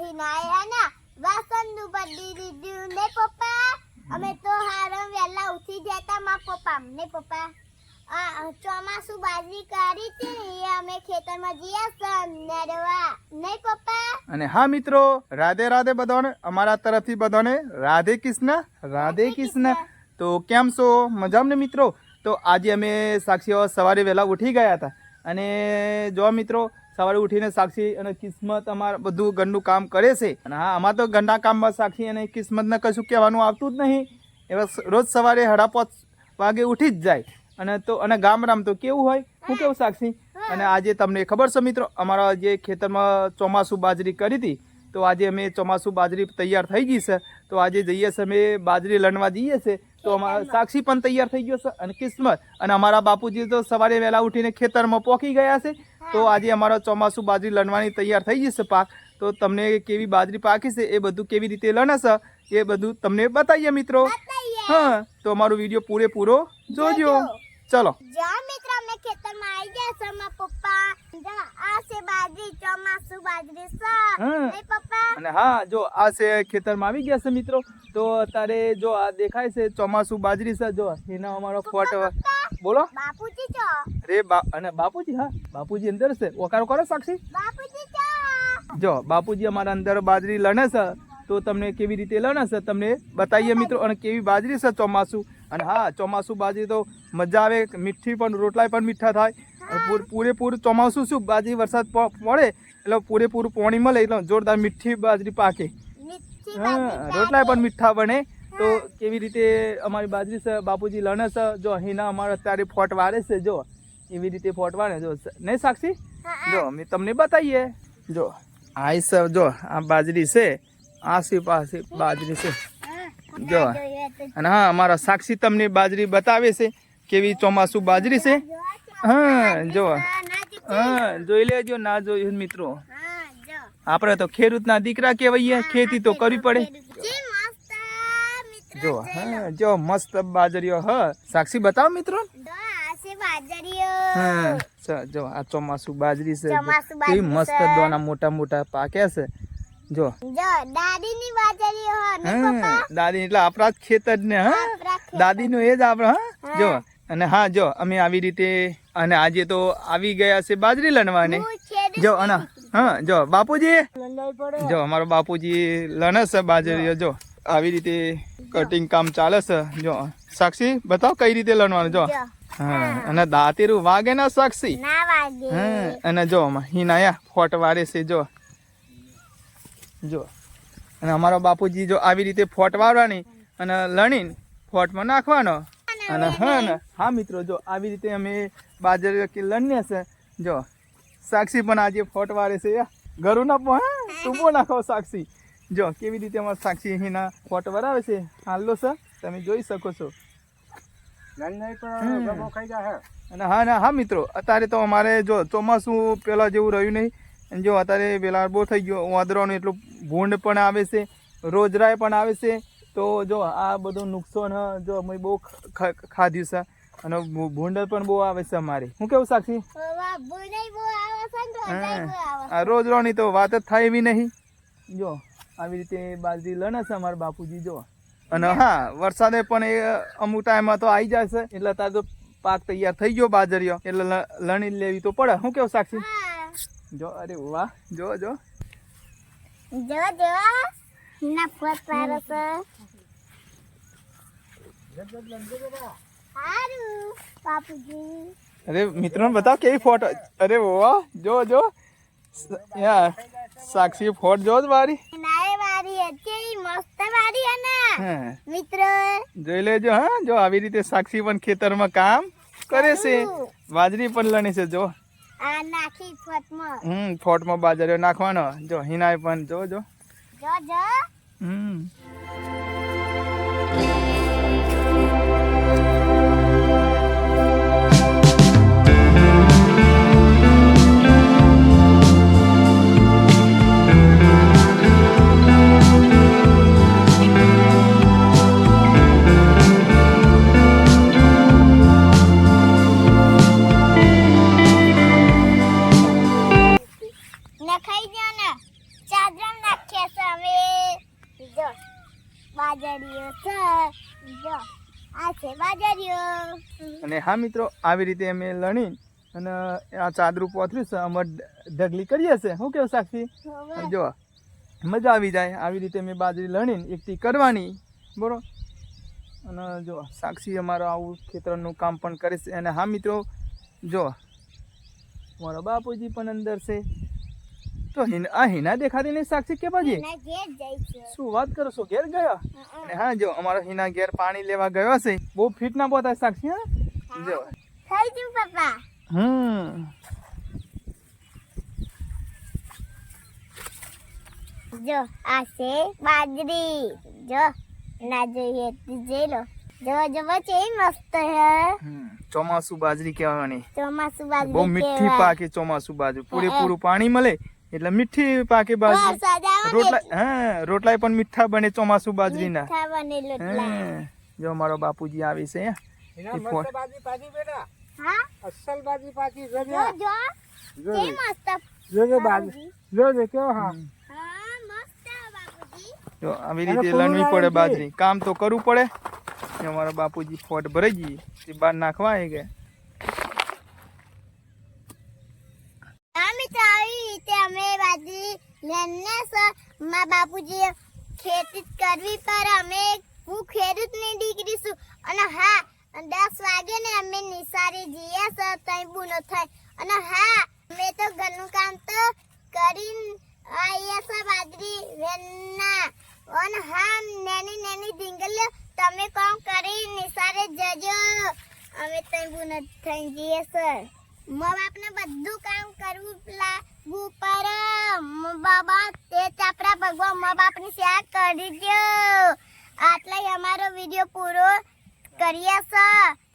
અહીં આયા ને વાસણનું બદલી દીધું ને પપ્પા? અમે તો હારમ વેલા ઉઠી જતા મા પપ્પા. ને પપ્પા આ ચોમાસું બાજરી કાઢી હતી એ અમે ખેતરમાં ગયા સન નડવા ને પપ્પા? અને હા મિત્રો રાધે રાધે બધાને અમારા તરફથી બધાને રાધે કૃષ્ણ રાધે કૃષ્ણ. તો કેમ છો? મજામ ને મિત્રો? તો આજે અમે સાક્ષીઓ સવારે વહેલા ઉઠી ગયા હતા અને જો મિત્રો સવારે ઉઠીને સાક્ષી અને કિસ્મત અમાર બધું ઘરનું કામ કરે છે. અને હા આમાં તો ઘરના કામમાં સાક્ષી અને કિસ્મતને કશું કહેવાનું આવતું જ નહીં. એવા રોજ સવારે સાડા પાંચ વાગે ઉઠી જ જાય. અને તો અને ગામડામાં તો કેવું હોય? હું કેવું સાક્ષી? અને આજે તમને ખબર છે મિત્રો અમારા જે ખેતરમાં ચોમાસું બાજરી કરી હતી તો આજે અમે ચોમાસું બાજરી તૈયાર થઈ ગઈ છે. તો આજે જઈએ છે અમે બાજરી લણવા જઈએ છે. તો અમારા સાક્ષી પણ તૈયાર થઈ ગયો છે અને કિસ્મત. અને અમારા બાપુજી તો સવારે વહેલા ઉઠીને ખેતરમાં પહોંચી ગયા છે. તો આજે અમારો ચોમાસું બાજરી લણવાની તૈયાર થઈ જશે પાક. તો તમને કેવી બાજરી પાકી છે એ બધું કેવી રીતે લણાશે એ બધું તમને બતાવીએ મિત્રો. હા તો અમારો વીડિયો પૂરેપૂરો જોજો. ચલો. મારા પપ્પા. આ છે બાજરી ચોમાસુ બાજરી સર. પપ્પા? અને હા જો આ છે ખેતરમાં આવી ગયા છે મિત્રો. તો અત્યારે જો આ દેખાય છે ચોમાસું બાજરી છે જો એના અમારો ફોટો. બોલો. બાપુજી છો રે બા અને બાપુજી હા. બાપુજી અંદર છે. ઓકારો કરો સાક્ષી. બાપુજી છો જો બાપુજી અમારા અંદર બાજરી લણે છે તો તમને કેવી રીતે લણે છે તમને બતાવીએ મિત્રો અને કેવી બાજરી છે ચોમાસું. અને હા ચોમાસું બાજરી તો મજા આવે. મીઠી પણ રોટલા પણ મીઠા થાય. પૂરેપૂરું ચોમાસું શું? બાજરી વરસાદ પડે એટલે પૂરેપૂરું પાણી મળે એટલે જોરદાર મીઠી બાજરી પાકે. હા રોટલા પણ મીઠા બને. તો કેવી રીતે અમારી બાજરી છે બાપુજી લણે છે જો અહીંના અમારે અત્યારે ફોટ વારે છે જો. એવી રીતે ફોટ વારે જો. નહીં સાક્ષી? જો અમે તમને બતાવીએ. જો આ છે જો આ બાજરી છે. આસી પાસી બાજરી છે. જો. અને હા અમારા સાક્ષી તમને બાજરી બતાવે છે કેવી ચોમાસું બાજરી છે. હા જો. હા, જોઈ લેજો ના જોયું મિત્રો. આપણે તો ખેડૂતના દીકરા કહેવાઈએ ખેતી તો કરવી પડે. જે હા જો મસ્ત બાજરીઓ હ. સાક્ષી બતાવો મિત્રો. હા જો આ ચોમાસું બાજરી છે. કેવી મસ્ત દોના મોટા મોટા પાક્યા છે. જો. દાદીની બાજરીઓ હા દાદી એટલે આપણા જ ખેતર ને હા દાદી નું દાદીનું એ જ આપણે હા. જો અને હા જો અમે આવી રીતે અને આજે તો આવી ગયા છે બાજરી લણવાને. જો અના હા જો બાપુજી. જો અમારો બાપુજી લણે છે બાજરીઓ જો. આવી રીતે કટિંગ કામ ચાલે છે. જો સાક્ષી બતાવ કઈ રીતે લણવાનું જો. હા અને દાંતેરું વાગે ના સાક્ષી? ના હા અને જો હિનાયા ફોટ વારે છે જો. જો. અને અમારો બાપુજી જો આવી રીતે ફોટ વાળવાની અને લણીને ફોટમાં નાખવાનો. અને હા ને હા મિત્રો જો આવી રીતે અમે બાજરી કે છે જો સાક્ષી પણ આજે ફોટ વારે છે. ઘરું ના પો તું ટૂંપો નાખો સાક્ષી. જો કેવી રીતે અમારા સાક્ષી અહીંના ફોટ વરાવે છે? હાલો સર તમે જોઈ શકો છો. અને હા ના હા મિત્રો અત્યારે તો અમારે જો ચોમાસું પેલા જેવું રહ્યું નહીં. અને જો અત્યારે વેલા બહુ થઈ ગયો વાદળાનું એટલું ભૂંડ પણ આવે છે રોજરાય પણ આવે છે. તો જો આ બધું નુકસાન જો અમે બહુ ખાધ્યું છે. અને ભૂંડલ પણ બહુ આવે છે અમારી. હું કેવું સાક્ષી. આ રોજરોની તો વાત જ થાય એવી નહીં. જો આવી રીતે બાજરી લણે છે અમારા બાપુજી જો. અને હા વરસાદે પણ એ અમુક ટાઈમમાં તો આવી જાય છે. એટલે તાર તો પાક તૈયાર થઈ ગયો બાજરીઓ. એટલે લણી લેવી તો પડે. શું કેવું સાક્ષી? જો અરે વાહ. જો જો. જો જો. નફરત સારું બાપુજી. અરે મિત્રોને બતાવ કેવી ફોટો અરે વાહ જો જો. યાર સાક્ષી ફોટ જો જ મારી. નાય વારી હતી મસ્ત વારી હે ને. મિત્ર. જોઈ લેજો હા જો આવી રીતે સાક્ષી પણ ખેતરમાં કામ કરે છે. બાજરી પણ લણી છે જો. આ નાખી ફટમાં હમ ફોટમાં બાજરીઓ નાખવાનો. જો હિનાય પણ જો જો. જો જો હમ. બાજરીઓ છે. જો આ છે બાજરીઓ અને હા મિત્રો આવી રીતે અમે લણી અને આ ચાદરું પોથર્યું છે અમે ઢગલી કરીએ છે શું કેવું સાક્ષી. જો મજા આવી જાય. આવી રીતે મેં બાજરી લણીને એકઠી કરવાની. બરોબર? અને જો સાક્ષી અમારો આવું ખેતરનું કામ પણ કરે છે. અને હા મિત્રો જો મારો બાપુજી પણ અંદર છે. તો હિના આ હિના દેખાતી નહીં સાક્ષી કે છે. શું વાત કરો છો? ઘેર ગયા? અને હા. જો અમારો હિના ઘેર પાણી લેવા ગયો છે. બહુ ફિટ ના પોતા સાક્ષી હા? જો. થઈ ગયું પપ્પા. હમ. જો આ છે બાજરી. જો ના જોઈએ જે લો. જો જો છે મસ્ત હે ચોમાસુ બાજરી કહેવાની. ચોમાસું બાજરી બહુ મીઠી પાકે ચોમાસું બાજુ પૂરેપૂરું પાણી મળે એટલે મીઠી પાકી બાજરી. રોટલા હા રોટલા પણ મીઠા બને ચોમાસું બાજરીના. જો મારો બાપુજી આવી છે હે. એના એ મસ્ત ફોન- બાજી પાકી બેટા. હા? અસલ બાજી પાકી જો જો. જોજે કે મસ્ત જોજે બાજી જોજે કેવો હા? હા મસ્ત બાપુજી. જો આવી રીતે લણવી પડે બાજરી. કામ તો કરવું પડે. ને અમારા બાપુજી ફોટ ભરાઈ ગઈ. તે બહાર નાખવા આવી ગયા હા મિત્રો આવી રીતે અમે સર મા બાપુજી ખેતી કરવી પર અમે હું ખેડૂતની દીકરી છું. અને હા, દસ વાગે ને અમે નિસારી જઈએ સર તઈ બુનો થાય. અને હા, અમે તો ઘરનું કામ તો કરીને આવીએ સર બાજરી વેનના. અને હા, નાની નાની ઢીંગલીઓ, તમે કામ કરી નિસારે જજો. અમે તઈ બુનો થઈ જઈએ સર મા બાપને બધું કામ કરવું લાગવું પડે મા બાબા તે ચાપરા ભગવાન મા બાપની સેવા કરી દો આટલે અમારો વીડિયો પૂરો કરીએ છે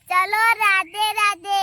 ચલો રાધે રાધે